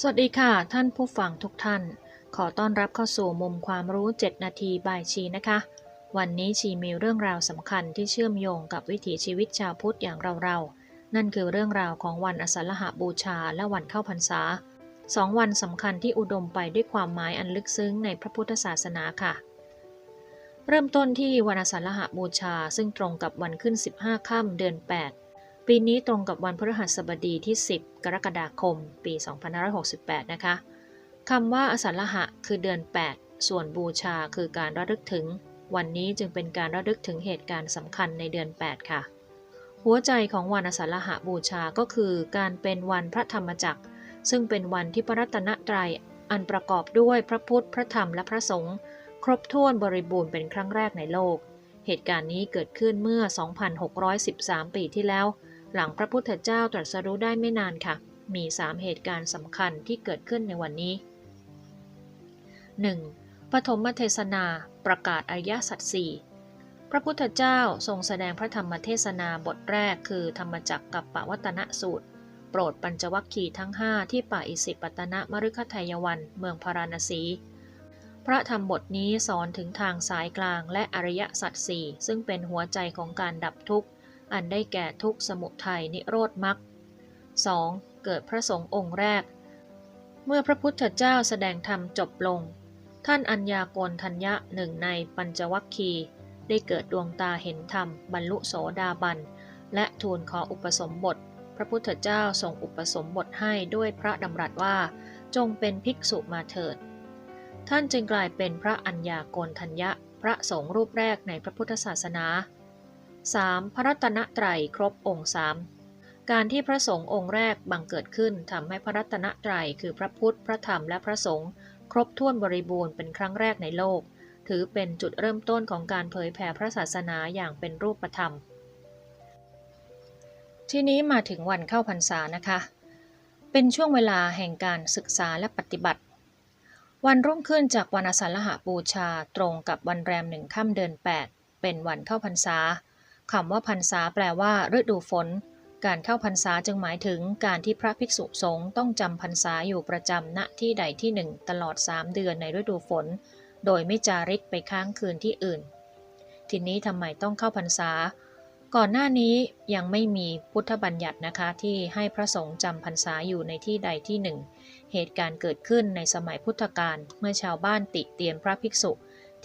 สวัสดีค่ะ ท่านผู้ฟังทุกท่าน ขอต้อนรับเข้าสู่มุมความรู้ 7 นาทีบายชีนะคะ วันนี้ชีมีเรื่องราวสำคัญที่เชื่อมโยงกับวิถีชีวิตชาวพุทธอย่างเราๆ นั่นคือเรื่องราวของวันอสัลหบูชาและวันเข้าพรรษาสองวันสำคัญที่อุดมไปด้วยความหมายอันลึกซึ้งในพระพุทธศาสนาค่ะ เริ่มต้นที่วันอสัลหบูชา ซึ่งตรงกับวันขึ้น 15 ค่ำเดือน 8 ปีนี้ตรงกับวันพฤหัสบดีที่ 10 กรกฎาคม ปี 2568 นะคะคำว่าอสัลละหะคือเดือน 8 ส่วนบูชาคือการระลึกถึง วันนี้จึงเป็นการระลึกถึงเหตุการณ์สำคัญในเดือน 8 ค่ะ หัวใจของวันอสัลละหะบูชาก็คือการเป็นวันพระธรรมจักร ซึ่งเป็นวันที่พระรัตนตรัยอันประกอบด้วยพระพุทธ พระธรรมและพระสงฆ์ครบถ้วนบริบูรณ์เป็นครั้งแรกในโลก เหตุการณ์นี้เกิดขึ้นเมื่อ 2,613 ปีที่แล้ว หลังพระพุทธเจ้าตรัสรู้ได้ไม่นานค่ะ มี 3 เหตุการณ์สำคัญที่เกิดขึ้นในวันนี้ 1. ปฐมเทศนาประกาศอริยสัจสี่พระพุทธเจ้าทรงแสดงพระธรรมเทศนาบทแรกคือธรรมจักกับปวัตนสูตร โปรดปัญจวัคคีย์ทั้ง 5 ที่ป่าอิสิปตนะมฤคทายวัน เมืองพาราณสี พระธรรมบทนี้สอนถึงทางสายกลางและอริยสัจสี่ซึ่งเป็นหัวใจของการดับทุกข์ อันได้แก่ทุกสมุทัยนิโรธมรรค 2. เกิดพระสงฆ์องค์แรก เมื่อพระพุทธเจ้าแสดงธรรมจบลง ท่านอัญญากณทัญญะหนึ่งในปัญจวัคคีได้เกิดดวงตาเห็นธรรมบรรลุโสดาบัน และทูลขออุปสมบท พระพุทธเจ้าทรงอุปสมบทให้ด้วยพระดำรัสว่า จงเป็นภิกษุมาเถิด ท่านจึงกลายเป็นพระอัญญากณทัญญะ พระสงฆ์รูปแรกในพระพุทธศาสนา 3. พระรัตนตรัยครบองค์สามการที่พระสงฆ์องค์แรกบังเกิดขึ้นทำให้พระรัตนตรัยคือพระพุทธ พระธรรมและพระสงฆ์ครบถ้วนบริบูรณ์เป็นครั้งแรกในโลก ถือเป็นจุดเริ่มต้นของการเผยแผ่พระศาสนาอย่างเป็นรูปธรรม ทีนี้มาถึงวันเข้าพรรษานะคะ เป็นช่วงเวลาแห่งการศึกษาและปฏิบัติ วันรุ่งขึ้นจากวันอสาฬหบูชาตรงกับวันแรมหนึ่งค่ำเดือน8 เป็นวันเข้าพรรษา คำว่าพรรษาแปลว่า ฤดูฝน การเข้าพรรษาจึงหมายถึงการที่พระภิกษุสงฆ์ต้องจำพรรษาอยู่ประจำณที่ใดที่หนึ่งตลอด 3 เดือนในฤดูฝน โดยไม่จาริกไปค้างคืนที่อื่น ทีนี้ทำไมต้องเข้าพรรษา ก่อนหน้านี้ยังไม่มีพุทธบัญญัตินะคะที่ให้พระสงฆ์จำพรรษาอยู่ในที่ใดที่หนึ่งเหตุการณ์เกิดขึ้นในสมัยพุทธกาลเมื่อชาวบ้านติเตียนพระภิกษุ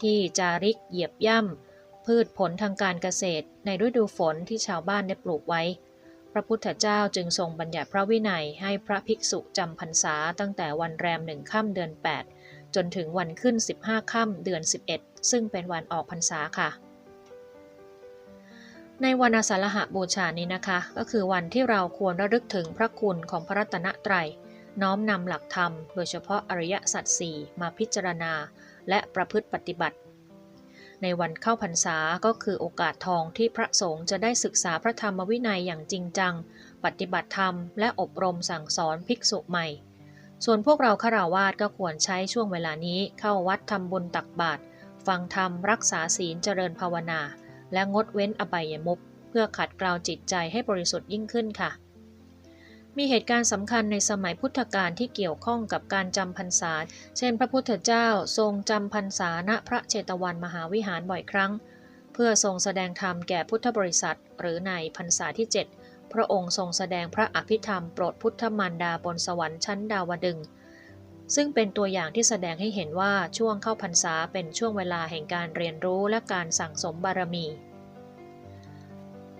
ที่จาริกเหยียบย่ำ พืชผลทางการเกษตร ในฤดูฝนที่ชาวบ้านได้ปลูกไว้ พระพุทธเจ้าจึงทรงบัญญัติพระวินัยให้พระภิกษุจำพรรษาตั้งแต่วันแรมหนึ่งค่ำเดือน 8 จนถึงวันขึ้น 15ค่ำเดือน 11 ซึ่งเป็นวันออกพรรษาค่ะ ในวันอาสาฬหบูชานี้นะคะ ก็คือวันที่เราควรระลึกถึงพระคุณของพระรัตนตรัยน้อมนำหลักธรรม โดยเฉพาะอริยสัจสี่มาพิจารณา และประพฤติปฏิบัติ ในวันเข้าพรรษาก็คือโอกาสทองที่พระสงฆ์จะได้ศึกษาพระธรรมวินัยอย่างจริงจัง ปฏิบัติธรรมและอบรมสั่งสอนภิกษุใหม่ ส่วนพวกเราคาราวาสก็ควรใช้ช่วงเวลานี้เข้าวัดทำบุญตักบาตรฟังธรรมรักษาศีลเจริญภาวนา และงดเว้นอบายมุขเพื่อขัดเกลาจิตใจให้บริสุทธิ์ยิ่งขึ้นค่ะ มีเหตุการณ์สำคัญในสมัยพุทธกาลที่เกี่ยวข้องกับการจำพรรษา เช่น พระพุทธเจ้าทรงจำพรรษาณพระเจตวันมหาวิหารบ่อยครั้ง เพื่อทรงแสดงธรรมแก่พุทธบริษัท หรือในพรรษาที่ 7 พระองค์ทรงแสดงพระอภิธรรมโปรดพุทธมารดาบนสวรรค์ชั้นดาวดึงซึ่งเป็นตัวอย่างที่แสดงให้เห็นว่าช่วงเข้าพรรษาเป็นช่วงเวลาแห่งการเรียนรู้และการสั่งสมบารมี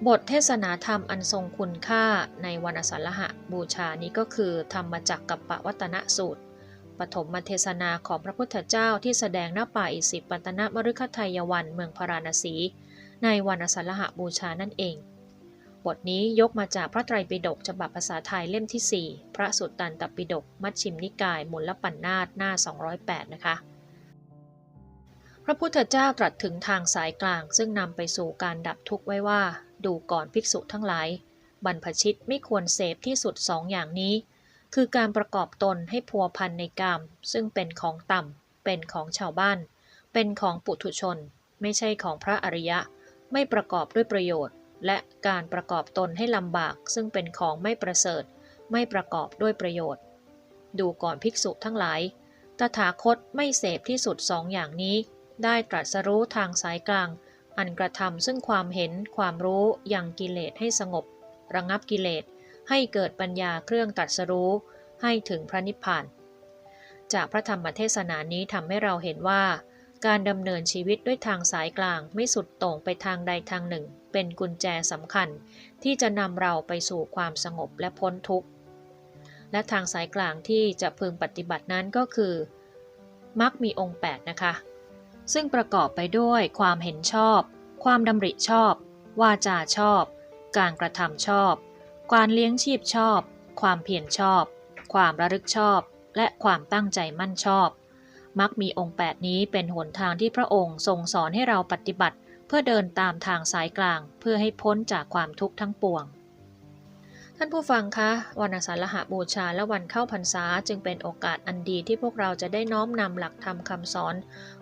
บทเทศนาธรรมอันทรงคุณค่าในวันอสัลหะบูชานี้ก็คือ ธรรมจักกับปวัตนสูตร ปฐมเทศนาของพระพุทธเจ้าที่แสดงหน้าป่าอิสิปตนมฤคทายวันเมืองพาราณสี ในวันอสัลหะบูชานั่นเอง บทนี้ยกมาจากพระไตรปิฎกฉบับภาษาไทยเล่มที่ 4 พระสุตตันตปิฎกมัชชิมนิกายมูลปัญนาตหน้า 208 นะคะพระพุทธเจ้าตรัสถึงทางสายกลางซึ่งนำไปสู่การดับทุกข์ไว้ว่า ดูก่อนภิกษุทั้งหลาย บรรพชิตไม่ควรเสพที่สุดสองอย่างนี้ คือการประกอบตนให้พัวพันในกาม ซึ่งเป็นของต่ำ เป็นของชาวบ้าน เป็นของปุถุชน ไม่ใช่ของพระอริยะ ไม่ประกอบด้วยประโยชน์ และการประกอบตนให้ลำบาก ซึ่งเป็นของไม่ประเสริฐ ไม่ประกอบด้วยประโยชน์ ดูก่อนภิกษุทั้งหลาย ตถาคตไม่เสพที่สุดสองอย่างนี้ ได้ตรัสรู้ทางสายกลาง อันกระทำซึ่งความเห็นความรู้ยังกิเลสให้สงบ ระงับกิเลสให้เกิดปัญญาเครื่องตรัสรู้ ให้ถึงพระนิพพาน จากพระธรรมเทศนานี้ทำให้เราเห็นว่า การดำเนินชีวิตด้วยทางสายกลางไม่สุดโต่งไปทางใดทางหนึ่ง เป็นกุญแจสำคัญ ที่จะนำเราไปสู่ความสงบและพ้นทุกข์ และทางสายกลางที่จะพึงปฏิบัตินั้นก็คือมักมีองค์ 8 นะคะ ซึ่งประกอบไปด้วยความเห็นชอบ ความดำริชอบ วาจาชอบ การกระทำชอบ การเลี้ยงชีพชอบ ความเพียรชอบ ความระลึกชอบ และความตั้งใจมั่นชอบ มักมีองค์ 8 นี้เป็นหนทางที่พระองค์ทรงสอนให้เราปฏิบัติ เพื่อเดินตามทางสายกลาง เพื่อให้พ้นจากความทุกข์ทั้งปวง ท่านผู้ฟังคะ วันอาสาฬหบูชาและวันเข้าพรรษาจึงเป็นโอกาสอันดีที่พวกเราจะได้น้อมนำหลักธรรมคำสอน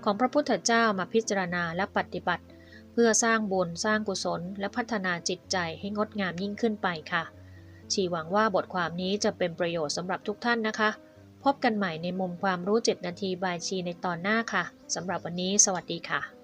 ของพระพุทธเจ้ามาพิจารณาและปฏิบัติ เพื่อสร้างบุญสร้างกุศล และพัฒนาจิตใจให้งดงามยิ่งขึ้นไปค่ะ ชีหวังว่าบทความนี้จะเป็นประโยชน์สำหรับทุกท่านนะคะ พบกันใหม่ในมุมความรู้ 7 นาทีบายชีในตอนหน้าค่ะสำหรับวันนี้ สวัสดีค่ะ